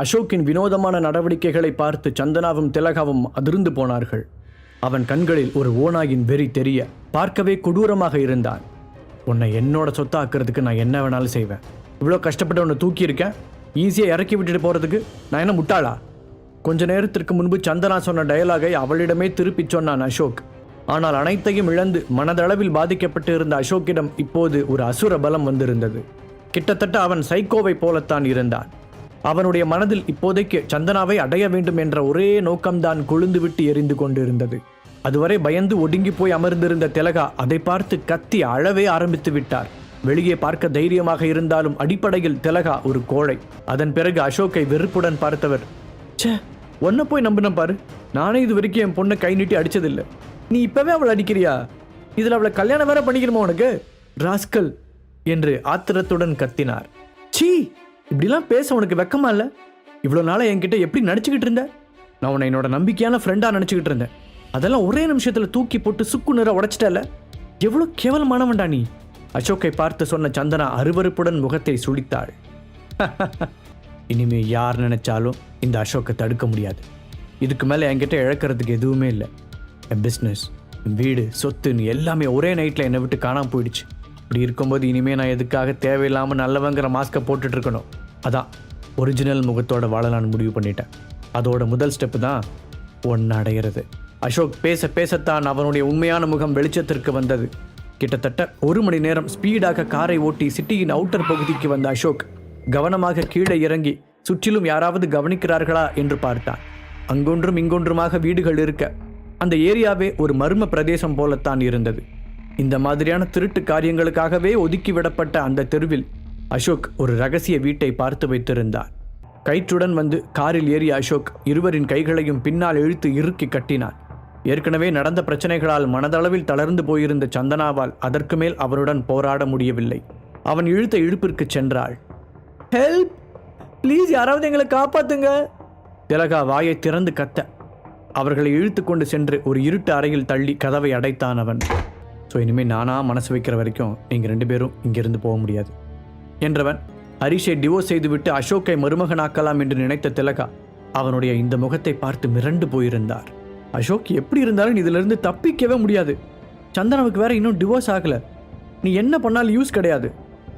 அசோக்கின் வினோதமான நடவடிக்கைகளை பார்த்து சந்தனாவும் திலகாவும் அதிர்ந்து போனார்கள். அவன் கண்களில் ஒரு ஓநாயின் வெறி தெரிய பார்க்கவே கொடூரமாக இருந்தான். உன்னை என்னோட சொத்தாக்குறதுக்கு நான் என்ன வேணாலும் செய்வேன். இவ்வளோ கஷ்டப்பட்டு உன்னை தூக்கியிருக்கேன் ஈஸியாக இறக்கி விட்டுட்டு போகிறதுக்கு நான் என்ன முட்டாளா? கொஞ்ச நேரத்திற்கு முன்பு சந்தனா சொன்ன டயலாகை அவளிடமே திருப்பிச் சொன்னான் அசோக். ஆனால் அனைத்தையும் இழந்து மனதளவில் பாதிக்கப்பட்டு இருந்த அசோக்கிடம் இப்போது ஒரு அசுர பலம் வந்திருந்தது. கிட்டத்தட்ட அவன் சைக்கோவை போலத்தான் இருந்தான். அவனுடைய மனதில் இப்போதைக்கு சந்தனாவை அடைய வேண்டும் என்ற ஒரே நோக்கம்தான் கொழுந்துவிட்டு எரிந்து கொண்டிருந்தது. அதுவரை பயந்து ஒடுங்கி போய் அமர்ந்திருந்த திலகா அதை பார்த்து கத்தி அழவே ஆரம்பித்து விட்டார். வெளியே பார்க்க தைரியமாக இருந்தாலும் அடிப்படையில் திலகா ஒரு கோழை. அதன் பிறகு அசோக்கை வெறுப்புடன் பார்த்தவர் ச்சே ஒன்ன போய் நம்பின பாரு. நானே இது வரைக்கும் என் பொண்ணை கை நீட்டி அடிச்சதில்லை. நீ இப்பவே அவளை அடிக்கிறியா? இதில் அவளை கல்யாணம் வேற பண்ணிக்கணுமா உனக்கு? ராஸ்கல் என்று ஆத்திரத்துடன் கத்தினார். சீ இப்படிலாம் பேச உனக்கு வெக்கமா இல்லை? இவ்வளோ நாளாக என்கிட்ட எப்படி நடிச்சுக்கிட்டு இருந்த? நான் உன்னை என்னோட நம்பிக்கையான ஃப்ரெண்டாக நினச்சிக்கிட்டு இருந்தேன். அதெல்லாம் ஒரே நிமிஷத்தில் தூக்கி போட்டு சுக்கு நிற உடச்சிட்டல? எவ்வளோ கேவலமானவன்டா நீ? அசோக்கை பார்த்து சொன்ன சந்தனா அருவருப்புடன் முகத்தை சுளித்தாள் இனிமே யார் நினைச்சாலும் இந்த அசோக்கை தடுக்க முடியாது. இதுக்கு மேலே என்கிட்ட இழக்கிறதுக்கு எதுவுமே இல்லை. என் பிஸ்னஸ் என் வீடு சொத்துன்னு எல்லாமே ஒரே நைட்டில் என்னை விட்டு காணாமல் போயிடுச்சு. இப்படி இருக்கும்போது இனிமேல் நான் எதுக்காக தேவையில்லாமல் நல்லவங்கிற மாஸ்க்கை போட்டுட்ருக்கணும் அதான் ஒரிஜினல் முகத்தோட நான் முடிவு பண்ணிட்டேன். அதோட முதல் ஸ்டெப்பு தான் ஒன்று அடைகிறது அசோக் பேச பேசத்தான் அவனுடைய உண்மையான முகம் வெளிச்சத்திற்கு வந்தது. கிட்டத்தட்ட ஒரு மணி நேரம் ஸ்பீடாக காரை ஓட்டி சிட்டியின் அவுட்டர் பகுதிக்கு வந்த அசோக் கவனமாக கீழே இறங்கி சுற்றிலும் யாராவது கவனிக்கிறார்களா என்று பார்த்தான். அங்கொன்றும் இங்கொன்றுமாக வீடுகள் இருக்க அந்த ஏரியாவே ஒரு மர்ம பிரதேசம் போலத்தான் இருந்தது. இந்த மாதிரியான திருட்டு காரியங்களுக்காகவே ஒதுக்கிவிடப்பட்ட அந்த தெருவில் அசோக் ஒரு ரகசிய வீட்டை பார்த்து வைத்திருந்தார். கயிற்றுடன் வந்து காரில் ஏறிய அசோக் இருவரின் கைகளையும் பின்னால் இழுத்து இறுக்கி கட்டினான் ஏற்கனவே நடந்த பிரச்சனைகளால் மனதளவில் தளர்ந்து போயிருந்த சந்தனாவால் அதற்கு மேல் அவருடன் போராட முடியவில்லை. அவன் இழுத்த இழுப்பிற்கு சென்றாள். ஹெல்ப் ப்ளீஸ் யாராவது எங்களை காப்பாத்துங்க! திலகா வாயை திறந்து கத்த. அவர்களை இழுத்து கொண்டு சென்று ஒரு இருட்டு அறையில் தள்ளி கதவை அடைத்தான் அவன். ஸோ இனிமேல் நானாக மனசு வைக்கிற வரைக்கும் நீங்கள் ரெண்டு பேரும் இங்கிருந்து போக முடியாது. என்றவன் ஹரிஷை டிவோர்ஸ் செய்துவிட்டு அசோக்கை மருமகனாக்கலாம் என்று நினைத்த திலகா அவனுடைய இந்த முகத்தை பார்த்து மிரண்டு போயிருந்தார். அசோக் எப்படி இருந்தாலும் இதிலிருந்து தப்பிக்கவே முடியாது. சந்தனாவுக்கு வேற இன்னும் டிவோர்ஸ் ஆகல. நீ என்ன பண்ணாலும் யூஸ் கிடையாது.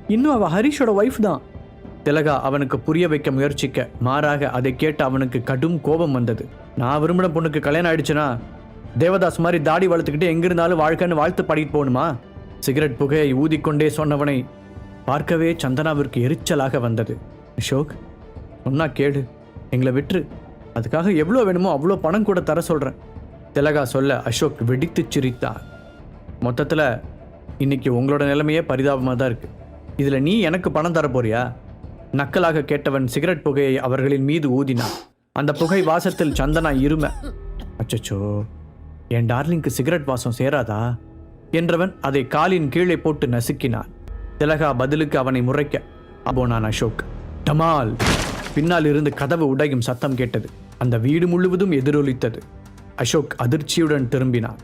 இன்னும் அவ ஹரிஷோட ஒய்ஃப் தான். திலகா அவனுக்கு புரிய வைக்க முயற்சிக்க மாறாக அதை கேட்டு அவனுக்கு கடும் கோபம் வந்தது. நான் விரும்பின பொண்ணுக்கு கல்யாணம் ஆயிடுச்சுன்னா தேவதாஸ் மாதிரி தாடி வளர்த்துக்கிட்டு எங்கிருந்தாலும் வாழ்க்கைன்னு வாழ்த்து பாடிட்டு போகணுமா? சிகரெட் புகையை ஊதிக்கொண்டே சொன்னவனை பார்க்கவே சந்தனாவிற்கு எரிச்சலாக வந்தது. அசோக் சொன்னா கேடு எங்களை விட்டுரு. அதுக்காக எவ்வளோ வேணுமோ அவ்வளோ பணம் கூட தர சொல்கிறேன் திலகா சொல்ல அசோக் வெடித்துச் சிரித்தார். மொத்தத்தில் இன்னைக்கு உங்களோட நிலைமையே பரிதாபமாக தான் இருக்குது இதில் நீ எனக்கு பணம் தர போறியா? நக்கலாக கேட்டவன் சிகரெட் புகையை அவர்களின் மீது ஊதினான். அந்த புகை வாசத்தில் சந்தனா இரும. அச்சச்சோ என் டார்லிங்க்கு சிகரெட் வாசம் சேராதா? என்றவன் அதை காலின் கீழே போட்டு நசுக்கினான். திலகா பதிலுக்கு அவனை முறைக்க அபோனான் அசோக் டமால்! பின்னால் இருந்து கதவு உடையும் சத்தம் கேட்டது. அந்த வீடு முழுவதும் எதிரொலித்தது. அசோக் அதிர்ச்சியுடன் திரும்பினான்.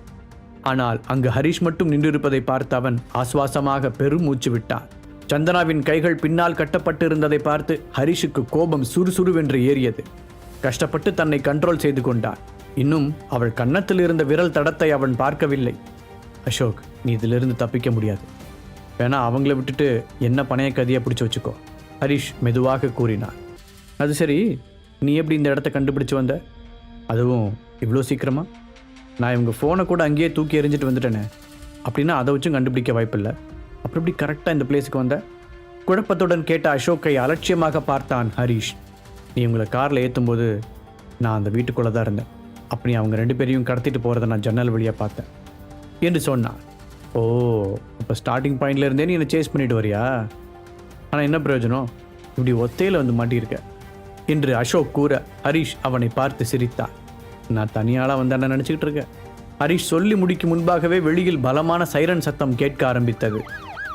ஆனால் அங்கு ஹரிஷ் மட்டும் நின்றிருப்பதை பார்த்த அவன் ஆசுவாசமாக பெருமூச்சு விட்டான். சந்தனாவின் கைகள் பின்னால் கட்டப்பட்டிருந்ததை பார்த்து ஹரிஷுக்கு கோபம் சுறுசுறுவென்று ஏறியது. கஷ்டப்பட்டு தன்னை கண்ட்ரோல் செய்து கொண்டான். இன்னும் அவள் கன்னத்தில் இருந்த விரல் தடத்தை அவன் பார்க்கவில்லை. அசோக் நீ இதிலிருந்து தப்பிக்க முடியாது. வேணா அவங்கள விட்டுட்டு என்ன பணைய கதியை பிடிச்சி வச்சுக்கோ. ஹரிஷ் மெதுவாக கூறினான் அது சரி நீ எப்படி இந்த இடத்த கண்டுபிடிச்சு வந்த? அதுவும் இவ்வளோ சீக்கிரமா? நான் இவங்க ஃபோனை கூட அங்கேயே தூக்கி எறிஞ்சிட்டு வந்துட்டேனே. அப்படின்னா அதை வச்சும் கண்டுபிடிக்க வாய்ப்பில்லை. அப்புறம் இப்படி கரெக்டாக இந்த பிளேஸுக்கு வந்த? குழப்பத்துடன் கேட்ட அசோக்கை அலட்சியமாக பார்த்தான் ஹரிஷ். நீ உங்களை காரில் ஏற்றும்போது நான் அந்த வீட்டுக்குள்ளே தான் இருந்தேன். அப்படி அவங்க ரெண்டு பேரையும் கடத்திட்டு போகிறத நான் ஜன்னல் வழியாக பார்த்தேன். என்று சொன்னான் ஓ இப்போ ஸ்டார்டிங் பாயிண்ட்ல இருந்தே நீ என்னை சேஸ் பண்ணிட்டு வரியா? ஆனால் என்ன பிரயோஜனம்? இப்படி ஒத்தையில் வந்து மாட்டியிருக்க. என்று அசோக் கூற ஹரிஷ் அவனை பார்த்து சிரித்தான் நான் தனியாளாக வந்தான நினச்சிக்கிட்டு இருக்கேன். ஹரிஷ் சொல்லி முடிக்கும் முன்பாகவே வெளியில் பலமான சைரன் சத்தம் கேட்க ஆரம்பித்தது.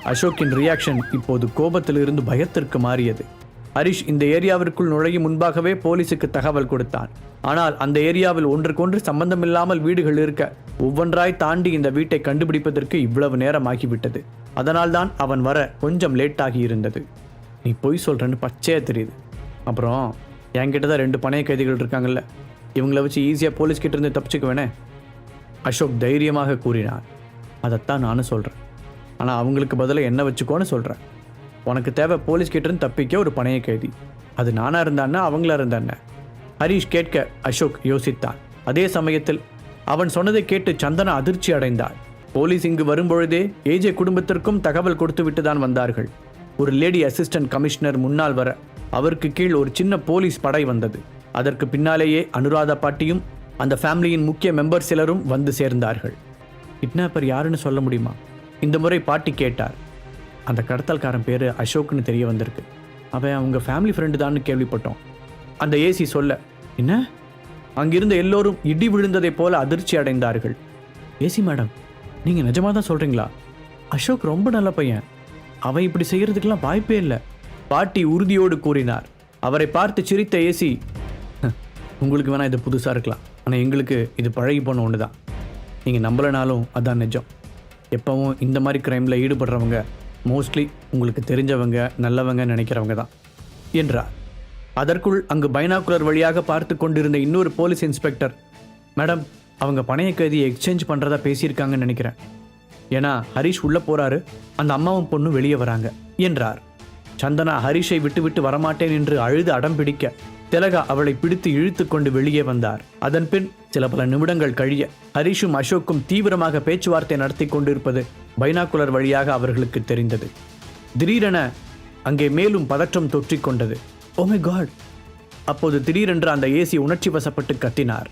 அசோக்கின் ரியாக்ஷன் இப்போது கோபத்திலிருந்து பயத்திற்கு மாறியது. ஹரிஷ் இந்த ஏரியாவிற்குள் நுழையும் முன்பாகவே போலீஸுக்கு தகவல் கொடுத்தான். ஆனால் அந்த ஏரியாவில் ஒன்றுக்கொன்று சம்பந்தமில்லாமல் வீடுகள் இருக்க ஒவ்வொன்றாய் தாண்டி இந்த வீட்டை கண்டுபிடிப்பதற்கு இவ்வளவு நேரம் ஆகிவிட்டது அதனால்தான் அவன் வர கொஞ்சம் லேட்டாகி இருந்தது. நீ பொய் சொல்கிறேன்னு பச்சையாக தெரியுது. அப்புறம் என்கிட்ட தான் ரெண்டு பணைய கைதிகள் இருக்காங்கல்ல. இவங்கள வச்சு ஈஸியாக போலீஸ்கிட்ட இருந்து தப்பிச்சுக்க வேணே அசோக் தைரியமாக கூறினார். அதைத்தான் நானும் சொல்கிறேன் ஆனால் அவங்களுக்கு பதிலாக என்ன வச்சுக்கோன்னு சொல்கிறேன் உனக்கு தேவை போலீஸ் கிட்ட இருந்து தப்பிக்க ஒரு பணைய கைதி. அது நானாக இருந்தான்னா அவங்களா இருந்தானே ஹரீஷ் கேட்க அசோக் யோசித்தான் அதே சமயத்தில் அவன் சொன்னதை கேட்டு சந்தனா அதிர்ச்சி அடைந்தாள். போலீஸ் இங்கு வரும்பொழுதே ஏஜே குடும்பத்திற்கும் தகவல் கொடுத்துவிட்டு தான் வந்தார்கள். ஒரு லேடி அசிஸ்டன்ட் கமிஷனர் முன்னால் வர அவருக்கு கீழ் ஒரு சின்ன போலீஸ் படை வந்தது. அதற்கு பின்னாலேயே அனுராதா பாட்டியும் அந்த ஃபேமிலியின் முக்கிய மெம்பர் சிலரும் வந்து சேர்ந்தார்கள். கிட்னாப்பர் யாருன்னு சொல்ல முடியுமா? இந்த முறை பாட்டி கேட்டார். அந்த கடத்தல்காரன் பேர் அசோக்னு தெரிய வந்திருக்கு. அவன் அவங்க ஃபேமிலி ஃப்ரெண்டு தான்னு கேள்விப்பட்டோம். அந்த ஏசி சொல்ல என்ன? அங்கிருந்த எல்லோரும் இடி விழுந்ததைப் போல அதிர்ச்சி அடைந்தார்கள். ஏசி மேடம் நீங்கள் நிஜமாக தான் சொல்கிறீங்களா அசோக் ரொம்ப நல்ல பையன். அவன் இப்படி செய்கிறதுக்கெல்லாம் வாய்ப்பே இல்லை. பாட்டி உறுதியோடு கூறினார். அவரை பார்த்து சிரித்த ஏசி உங்களுக்கு வேணால் இது புதுசாக இருக்கலாம். ஆனால் எங்களுக்கு இது பழகி போன ஒன்று தான் நீங்கள் நம்பலைனாலும் அதான் நிஜம். எப்பவும் இந்த மாதிரி க்ரைமில் ஈடுபடுறவங்க மோஸ்ட்லி உங்களுக்கு தெரிஞ்சவங்க நல்லவங்க நினைக்கிறவங்க தான் என்றார். அதற்குள் அங்கு பைனாக்குலர் வழியாக பார்த்து கொண்டிருந்த இன்னொரு போலீஸ் இன்ஸ்பெக்டர். மேடம் அவங்க பணைய கைதியை எக்ஸ்சேஞ்ச் பண்ணுறதா பேசியிருக்காங்கன்னு நினைக்கிறேன். ஏன்னா ஹரிஷ் உள்ளே போகிறாரு அந்த அம்மாவும் பொண்ணும் வெளியே வராங்க என்றார். சந்தனா ஹரிஷை விட்டுவிட்டு வரமாட்டேன் என்று அழுது அடம் பிடிக்க திலகா அவளை பிடித்து இழுத்து கொண்டு வெளியே வந்தார். அதன் பின் சில பல நிமிடங்கள் கழிய ஹரிஷும் அசோக்கும் தீவிரமாக பேச்சுவார்த்தை நடத்தி கொண்டிருப்பது பைனாக்குலர் வழியாக அவர்களுக்கு தெரிந்தது. திடீரென அங்கே மேலும் பதற்றம் தொற்றிக்கொண்டது ஓ மை காட் அப்போது திடீரென்று அந்த ஏசி உணர்ச்சி வசப்பட்டு கத்தினார்.